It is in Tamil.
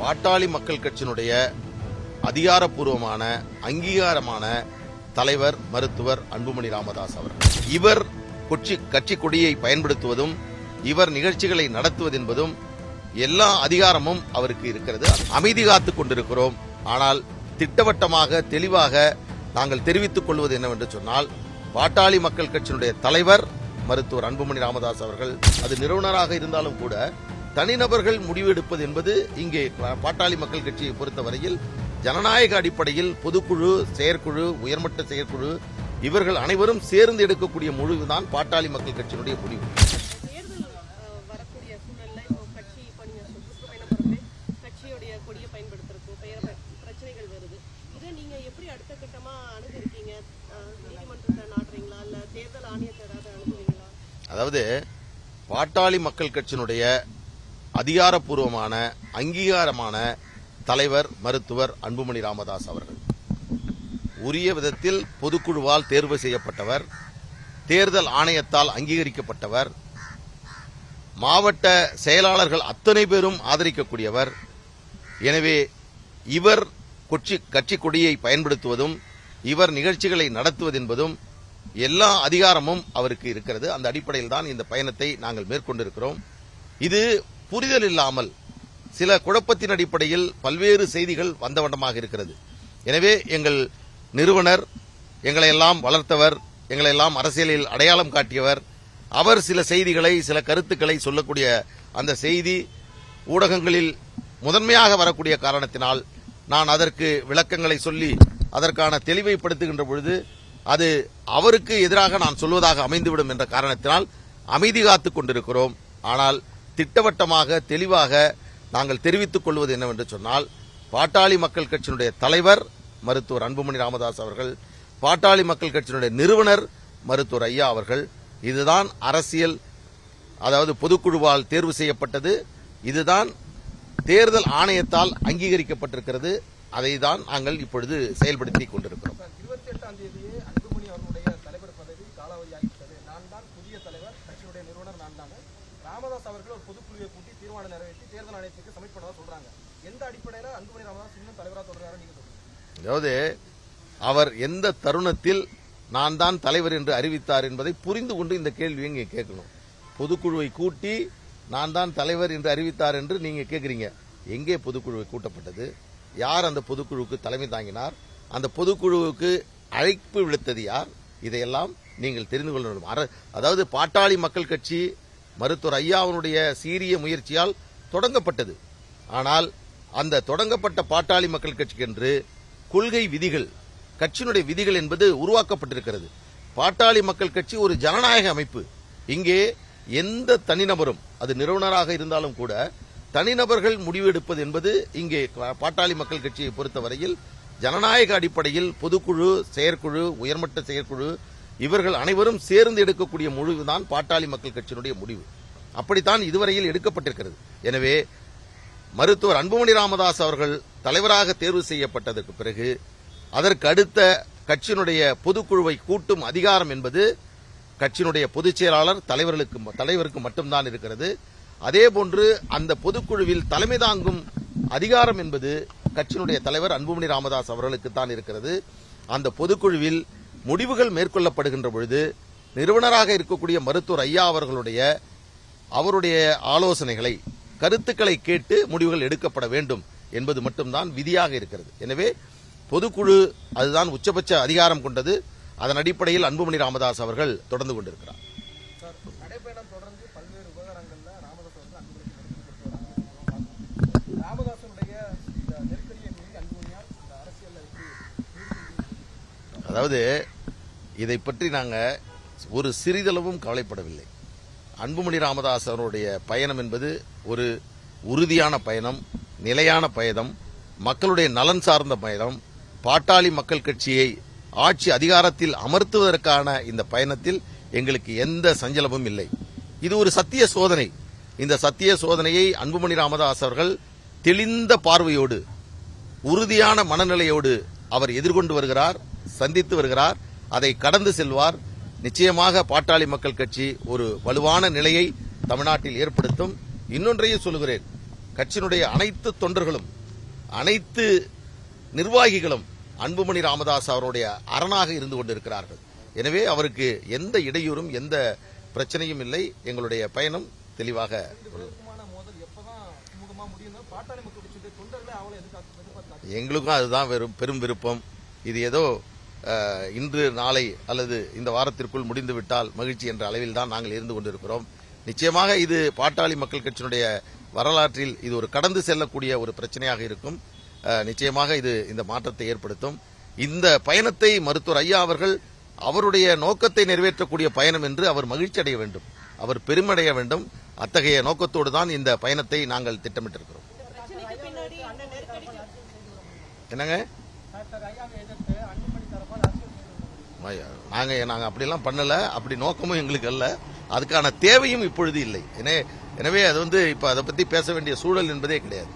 பாட்டாளி மக்கள் கட்சியினுடைய அதிகாரப்பூர்வமான அங்கீகாரமான தலைவர் மருத்துவர் அன்புமணி ராமதாஸ் அவர்கள். இவர் கொச்சி கட்சி கொடியை பயன்படுத்துவதும் இவர் நிகழ்ச்சிகளை நடத்துவது என்பதும் எல்லா அதிகாரமும் அவருக்கு இருக்கிறது. அமைதி காத்துக் கொண்டிருக்கிறோம். ஆனால் திட்டவட்டமாக தெளிவாக நாங்கள் தெரிவித்துக் கொள்வது என்னவென்று சொன்னால் பாட்டாளி மக்கள் கட்சியினுடைய தலைவர் மருத்துவர் அன்புமணி ராமதாஸ் அவர்கள் அது நிறுவனராக இருந்தாலும் கூட தனிநபர்கள் முடிவெடுப்பது என்பது இங்கே பாட்டாளி மக்கள் கட்சியை பொறுத்தவரையில் ஜனநாயக அடிப்படையில் பொதுக்குழு செயற்குழு உயர்மட்ட செயற்குழு இவர்கள் அனைவரும் சேர்ந்து எடுக்கக்கூடிய முடிவுதான் பாட்டாளி மக்கள் கட்சியினுடைய முடிவு. அதாவது பாட்டாளி மக்கள் கட்சியினுடைய அதிகாரப்பூர்வமான அங்கீகாரமான தலைவர் மருத்துவர் அன்புமணி ராமதாஸ் அவர்கள். உரிய விதத்தில் பொதுக்குழுவால் தேர்வு செய்யப்பட்டவர் தேர்தல் ஆணையத்தால் அங்கீகரிக்கப்பட்டவர் மாவட்ட செயலாளர்கள் அத்தனை பேரும் ஆதரிக்கக்கூடியவர். எனவே இவர் கொச்சி கட்சி கொடியை பயன்படுத்துவதும் இவர் நிகழ்ச்சிகளை நடத்துவது என்பதும் எல்லா அதிகாரமும் அவருக்கு இருக்கிறது. அந்த அடிப்படையில் தான் இந்த பயணத்தை நாங்கள் மேற்கொண்டிருக்கிறோம். இது புரிதல் இல்லாமல் சில குழப்பத்தின் அடிப்படையில் பல்வேறு செய்திகள் வந்தவண்டமாக இருக்கிறது. எனவே எங்கள் நிறுவனர் எங்களை எல்லாம் வளர்த்தவர் எங்களை எல்லாம் அரசியலில் அடையாளம் காட்டியவர் அவர் சில செய்திகளை சில கருத்துக்களை சொல்லக்கூடிய அந்த செய்தி ஊடகங்களில் முதன்மையாக வரக்கூடிய காரணத்தினால் நான் அதற்கு விளக்கங்களை சொல்லி அதற்கான தெளிவைப்படுத்துகின்ற பொழுது அது அவருக்கு எதிராக நான் சொல்வதாக அமைந்துவிடும் என்ற காரணத்தினால் அமைதி காத்துக் கொண்டிருக்கிறோம். ஆனால் திட்டவட்டமாக தெளிவாக நாங்கள் தெரிவித்துக் கொள்வது என்னவென்று சொன்னால் பாட்டாளி மக்கள் கட்சியினுடைய தலைவர் மருத்துவர் அன்புமணி ராமதாஸ் அவர்கள் பாட்டாளி மக்கள் கட்சியினுடைய நிறுவனர் மருத்துவர் ஐயா அவர்கள் இதுதான் அரசியல் அதாவது பொதுக்குழுவால் தேர்வு செய்யப்பட்டது இதுதான் தேர்தல் ஆணையத்தால் அங்கீகரிக்கப்பட்டிருக்கிறது அதை தான் நாங்கள் இப்பொழுது செயல்படுத்தி கொண்டிருக்கிறோம் இருபத்தி எட்டாம் தேதியே அன்புமணி அவர்களுடைய தலைவர் பதவி காலாவதியாகிவிட்டது நான் தான் புதிய தலைவர் கட்சியுடைய நிறுவனர் நான் தான் ராமதாஸ் அவர்கள் ஒரு பொதுக்குழுவை கூட்டி தீர்மானம் நிறைவேற்றி தேர்தல் ஆணையத்துக்கு சப்மிட் பண்ணதா சொல்றாங்க. எந்த அடிப்படையில அன்புமணி ராமதாஸ் இன்னும் தலைவராக தொடர்றாரு நீங்க சொல்றீங்க அதாவது அவர் எந்த தருணத்தில் நான் தான் தலைவர் என்று அறிவித்தார் என்பதை புரிந்து கொண்டு இந்த கேள்வியை இங்கே கேட்கணும். பொதுக்குழுவை கூட்டி நான் தான் தலைவர் என்று அறிவித்தார் என்று நீங்க கேட்குறீங்க. எங்கே பொதுக்குழுவை கூட்டப்பட்டது? யார் அந்த பொதுக்குழுவுக்கு தலைமை தாங்கினார்? அந்த பொதுக்குழுவுக்கு அழைப்பு விடுத்தது யார்? இதையெல்லாம் நீங்கள் தெரிந்து கொள்ள வேண்டும் அதாவது பாட்டாளி மக்கள் கட்சி மருத்துவர் ஐயாவுடைய சீரிய முயற்சியால் தொடங்கப்பட்டது. ஆனால் அந்த தொடங்கப்பட்ட பாட்டாளி மக்கள் கட்சிக்கென்று கொள்கை விதிகள் கட்சியினுடைய விதிகள் என்பது உருவாக்கப்பட்டிருக்கிறது. பாட்டாளி மக்கள் கட்சி ஒரு ஜனநாயக அமைப்பு. இங்கே எந்த தனிநபரும் அது நிறுவனராக இருந்தாலும் கூட தனிநபர்கள் முடிவெடுப்பது என்பது இங்கே பாட்டாளி மக்கள் கட்சியை பொறுத்தவரையில் ஜனநாயக அடிப்படையில் பொதுக்குழு செயற்குழு உயர்மட்ட செயற்குழு இவர்கள் அனைவரும் சேர்ந்து எடுக்கக்கூடிய முடிவுதான் பாட்டாளி மக்கள் கட்சியினுடைய முடிவு. அப்படித்தான் இதுவரையில் எடுக்கப்பட்டிருக்கிறது. எனவே மருத்துவர் அன்புமணி ராமதாஸ் அவர்கள் தலைவராக தேர்வு செய்யப்பட்டதற்கு பிறகு அதற்கு அடுத்த கட்சியினுடைய பொதுக்குழுவை கூட்டும் அதிகாரம் என்பது கட்சியினுடைய பொதுச் செயலாளர் தலைவர்களுக்கு தலைவருக்கு மட்டும்தான் இருக்கிறது. அதேபோன்று அந்த பொதுக்குழுவில் தலைமை தாங்கும் அதிகாரம் என்பது கட்சியினுடைய தலைவர் அன்புமணி ராமதாஸ் அவர்களுக்கு தான் இருக்கிறது. அந்த பொதுக்குழுவில் முடிவுகள் மேற்கொள்ளப்படுகின்ற பொழுது நிறுவனராக இருக்கக்கூடிய மருத்துவர் ஐயா அவர்களுடைய அவருடைய ஆலோசனைகளை கருத்துக்களை கேட்டு முடிவுகள் எடுக்கப்பட வேண்டும் என்பது மட்டும்தான் விதியாக இருக்கிறது. எனவே பொதுக்குழு அதுதான் உச்சபட்ச அதிகாரம் கொண்டது. அதன் அடிப்படையில் அன்புமணி ராமதாஸ் அவர்கள் தொடர்ந்து கொண்டிருக்கிறார். நடைபயணம் தொடர்ந்து பல்வேறு விவகாரங்கள்ல அதாவது இதை பற்றி நாங்கள் ஒரு சிறிதளவும் கவலைப்படவில்லை. அன்புமணி ராமதாஸ் அவருடைய பயணம் என்பது ஒரு உறுதியான பயணம் நிலையான பயணம் மக்களுடைய நலன் சார்ந்த பயணம் பாட்டாளி மக்கள் கட்சியை ஆட்சி அதிகாரத்தில் அமர்த்துவதற்கான இந்த பயணத்தில் எங்களுக்கு எந்த சஞ்சலமும் இல்லை. இது ஒரு சத்திய சோதனை. இந்த சத்திய சோதனையை அன்புமணி ராமதாஸ் அவர்கள் தெளிந்த பார்வையோடு உறுதியான மனநிலையோடு அவர் எதிர்கொண்டு வருகிறார். சந்தித்து வருகிறார். அதை கடந்து செல்வார். நிச்சயமாக பாட்டாளி மக்கள் கட்சி ஒரு வலுவான நிலையை தமிழ்நாட்டில் ஏற்படுத்தும். இன்னொன்றையும் சொல்லுகிறேன். கட்சியினுடைய அனைத்து தொண்டர்களும் அனைத்து நிர்வாகிகளும் அன்புமணி ராமதாஸ் அவருடைய அரணாக இருந்து கொண்டிருக்கிறார்கள். எனவே அவருக்கு எந்த இடையூறும் எந்த பிரச்சனையும் இல்லை. எங்களுடைய பயணம் தெளிவாக எங்களுக்கும் அதுதான் வெறும் பெரும் விருப்பம். இது ஏதோ இன்று நாளை அல்லது இந்த வாரத்திற்குள் முடிந்து விட்டால் மகிழ்ச்சி என்ற அளவில் தான் நாங்கள் இருந்து கொண்டிருக்கிறோம். நிச்சயமாக இது பாட்டாளி மக்கள் கட்சியினுடைய வரலாற்றில் இது ஒரு கடந்து செல்லக்கூடிய ஒரு பிரச்சனையாக இருக்கும். நிச்சயமாக இது இந்த மாற்றத்தை ஏற்படுத்தும். இந்த பயணத்தை மருத்துவர் ஐயா அவர்கள் அவருடைய நோக்கத்தை நிறைவேற்றக்கூடிய பயணம் என்று அவர் மகிழ்ச்சி அடைய வேண்டும். அவர் பெருமடைய வேண்டும். அத்தகைய நோக்கத்தோடு தான் இந்த பயணத்தை நாங்கள் திட்டமிட்டிருக்கிறோம். என்னங்க? நாங்கள் நாங்கள் அப்படிலாம் பண்ணலை. அப்படி நோக்கமும் எங்களுக்கு அல்ல. அதுக்கான தேவையும் இப்பொழுது இல்லை. எனவே எனவே அது வந்து இப்போ அதை பற்றி பேச வேண்டிய சூழல் என்பதே கிடையாது.